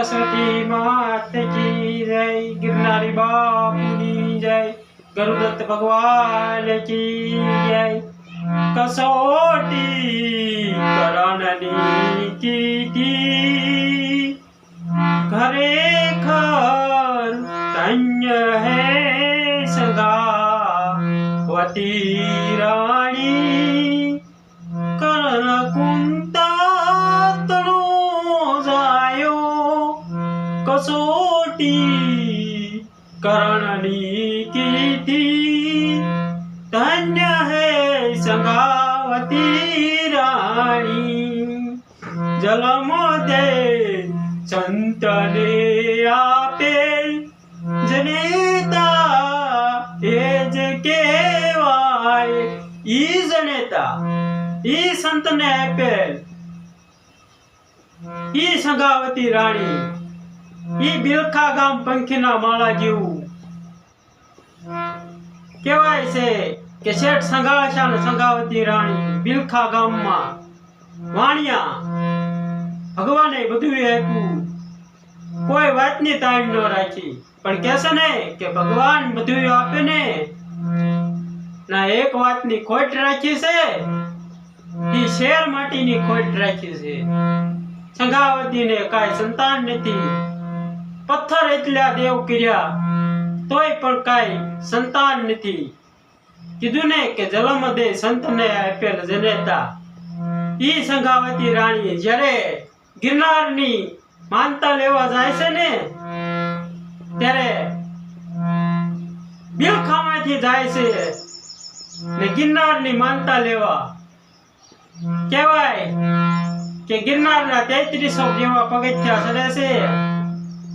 સરસ્વતી માત કી જય, ગિરનારી બાપુની જય ગરુદત્ત ભગવાન કી જય. કસોટી કરણની કીધી ખરેખર ધન્ય હે વતી રાણી. કરણની કીધી ધન્ય હે સંગાવતી રાણી જલમો દે સંતને આપે જનેતા એ જ કેવાય ઈ જનેતા ઈ સંતને આપેલ ઈ સંગાવતી રાણી ઈ બિલખા ગામ પંખીના માળા જેવું કહેવાય છે કે શેઠ સંઘાશા અને સંઘાવતી રાણી બિલખા ગામમાં વાણિયા ભગવાને બધું આપ્યું. કોઈ વાતની તાણ ન રાખી. પણ કહેશે ને કે ભગવાન બધું આપે ને. ના, એક વાતની ખોટ રાખી છે. એ શેર માટીની ખોટ રાખી છે. સંઘાવતીને કાંઈ સંતાન નથી. પથ્થર એટલા દેવ કર્યા તોય પણ કાંઈ સંતાન નથી. કીધું ને કે જલમ દે સંતને આપેલ જનેતા. ઈ સંગાવતી રાણી જ્યારે ગિરનારની માનતા લેવા જાય છે ને, ત્યારે બિલખામાંથી જાય છે ને ગિરનારની માનતા લેવા. કહેવાય કે ગિરનારના તેત્રીસો જેવા પગથિયા ચડે છે.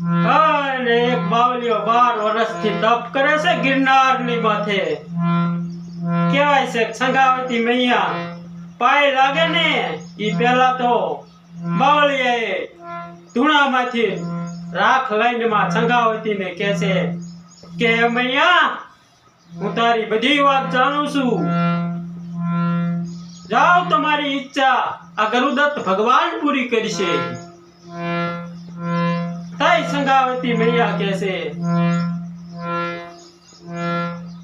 અને એક બાવલીઓ બાર વર્ષથી તપ કરે છે ગિરનારની માથે. કહેવાય છે સંગાવતી મૈયા, પાય લાગે ને ઈ પેલા તો બાવળીએ ધૂણામાંથી રાખ લાઈનમાં સંગાવતીને કહે છે, કે મૈયા, હું તારી બધી વાત જાણું છું. જાઓ તમારી ઈચ્છા, આ ગરુદત્ત ભગવાન પૂરી કરશે. તાઈ સંગાવતી મૈયા કહે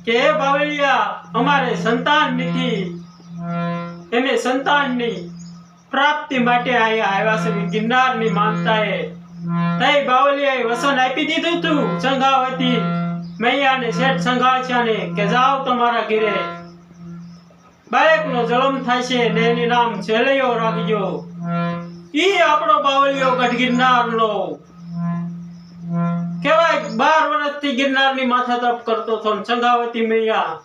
કે બાવળિયા, અમારે સંતાન નથી. એને સંતાનની પ્રાપ્તિ માટે અહીંયા આવ્યા છે. ગિરનારની માનતાએ તઈ બાવલિયાએ વસન આપી દીધું તું સંઘાવતી મૈયાને શેઠ સંઘાળ્યાને કે જાઓ તમારા ઘરે. બાળકનો જન્મ થાય છે ને એની નામ છેલૈયો રાખજો. ઈ આપણો બાવલિયો ગઢ ગિરનારનો કહેવાય બાર વર્ષથી ગિરનારની માથા તપ કરતો હતો સંઘાવતી મૈયા.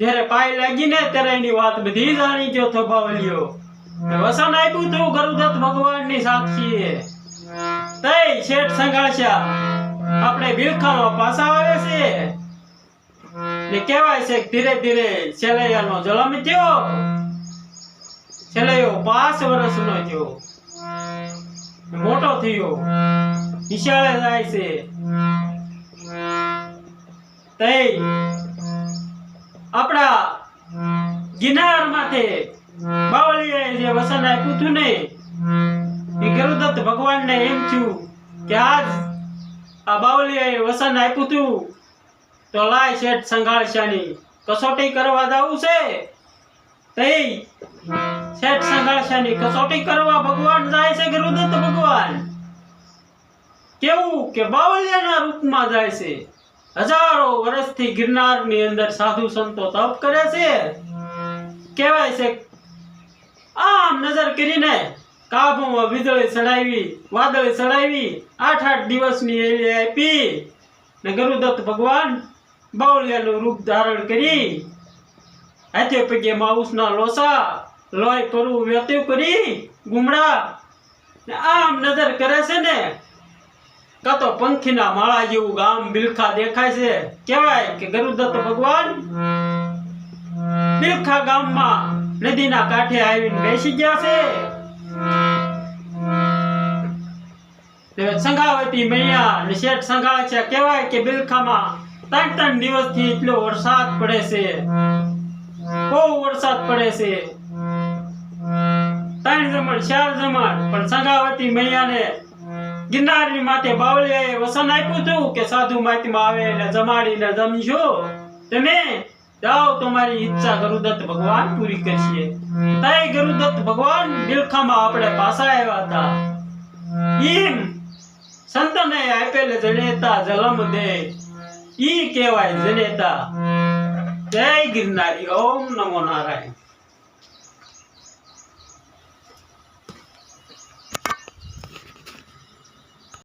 જ્યારે પાય લાગી ને ત્યારે એની વાત બધી જાણી ગયો તો બાવલિયો વસન આપ્યું તું ગરુદત્ત ભગવાનની સાક્ષી તઈ શેઠ સંઘાળ્યા આપણે બિલખામાં પાછા આવે છે. ને કહેવાય છે ધીરે ધીરે ધીરે નો જલમ થયો. છેલૈયો પાંચ વર્ષનો થયો. મોટો થયો. નિશાળે જાય છે. તે આપણા ગિનાર માથે બાવળીએ જે વસન આપ્યું હતું ને. એ ગરુદત્ત ભગવાનને એમ થયું કે આજ આ બાવળીએ વસન આપ્યું હતું તો લાય શેઠ સંઘાળશાની કસોટી કરવા જાવું છે? તે શેઠ સંઘાળશાની કસોટી કરવા ભગવાન જાય છે ગરુદત્ત ભગવાન. કેવું કે બાવલિયાના રૂપમાં જાય છે? હજારો વર્ષથી ગિરનારની અંદર સાધુ સંતો તપ કરે છે? કહેવાય છે, આમ નજર કરીને કાબુમાં વીજળી ચડાવી, વાદળી ચડાવી આઠ આઠ દિવસની એલી આપી. ને ગરુદત્ત ભગવાન બાવલિયાનું રૂપ ધારણ કરી, હાથે પગે માઉસના લોસા, લોહી પરવું વ્યતીવ કરી, ગુમડા આમ નજર કરે છે ને કાં તો પંખીના માળા જેવું ગામ બિલખા દેખાય છે. કહેવાય કે ગરુદત્ત ભગવાન બિલખા ગામમાં નદીના કાંઠે આવીને બેસી ગયા છે. સંઘાવતી મૈયા ને શેઠ સંઘાળ્યા કહેવાય કે બિલખામાં ત્રણ ત્રણ દિવસથી એટલો વરસાદ પડે છે. બહુ વરસાદ પડે છે. ત્રણ જમણ, ચાર જમણ, પણ સંઘાવતી મૈયાને ગિરનારની માથે બાવળીએ વસન આપ્યું હતું કે સાધુ મહાત્મા આવે એટલે જમાડીને જમજો તમે જાઓ તમારી ઈચ્છા ગરુદત્ત ભગવાન પૂરી કરશે તય ગરુદત્ત ભગવાન બિલખામાં આપણે પાછા આવ્યા હતા. ઈમ સંતને આપેલ જનેતા જલમ દે. ઈ કહેવાય જનેતા. જય ગિરનારી, ઓમ નમો નારાયણ.